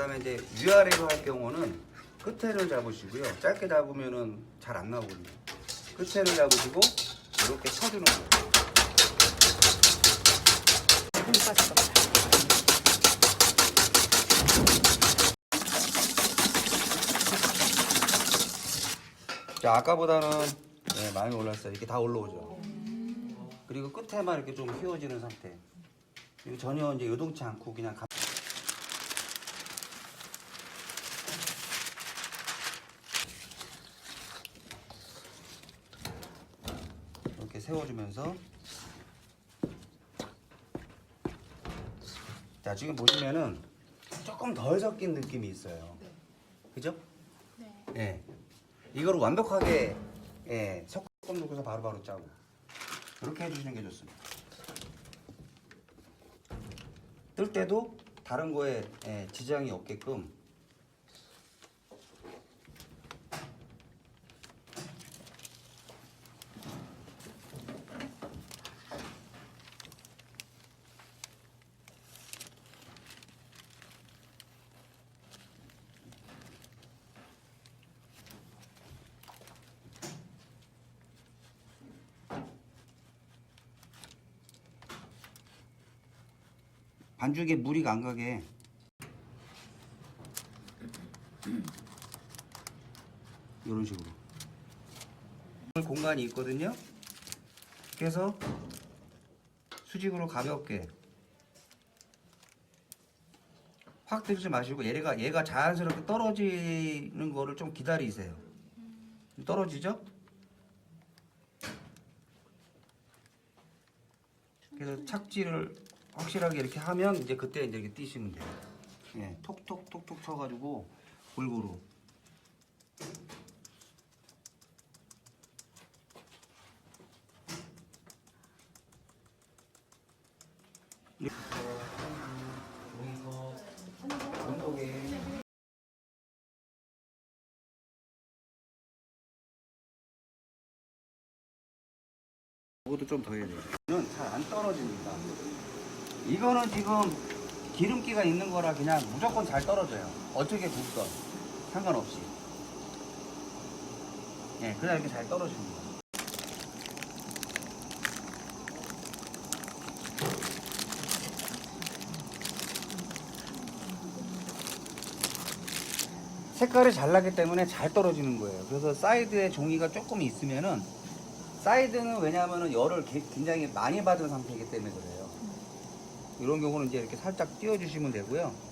그다음에 이제 위아래로 할 경우는 끝에를 잡으시고요. 짧게 잡으면은 잘 안 나오거든요. 끝에를 잡으시고 이렇게 쳐주는 거예요. 자, 아까보다는 네, 많이 올랐어요. 이렇게 다 올라오죠. 그리고 끝에만 이렇게 좀 휘어지는 상태. 이거 전혀 이제 요동치 않고 그냥 가... 이렇게 세워주면서 자 지금 보시면은 조금 덜 섞인 느낌이 있어요. 그죠? 네. 예. 이걸 완벽하게 예, 섞어 놓고서 바로바로 짜고 이렇게 해주시는 게 좋습니다. 뜰 때도 다른 거에 예, 지장이 없게끔 반죽에 무리가 안 가게 이런 식으로 공간이 있거든요. 그래서 수직으로 가볍게 확 들지 마시고 얘가 얘가 자연스럽게 떨어지는 거를 좀 기다리세요. 떨어지죠? 그래서 착지를 확실하게 이렇게 하면 이제 그때 이제 이렇게 뛰시면 돼요. 예, 톡톡톡톡 쳐가지고 골고루. 그것도 좀 더 해야 돼요. 이는 잘 안 떨어집니다. 이거는 지금 기름기가 있는 거라 그냥 무조건 잘 떨어져요. 어떻게 굽던 상관없이. 예, 그냥 이렇게 잘 떨어집니다. 색깔이 잘 나기 때문에 잘 떨어지는 거예요. 그래서 사이드에 종이가 조금 있으면은 사이드는 왜냐하면 열을 게- 굉장히 많이 받은 상태이기 때문에 그래요. 이런 경우는 이제 이렇게 살짝 띄워주시면 되고요.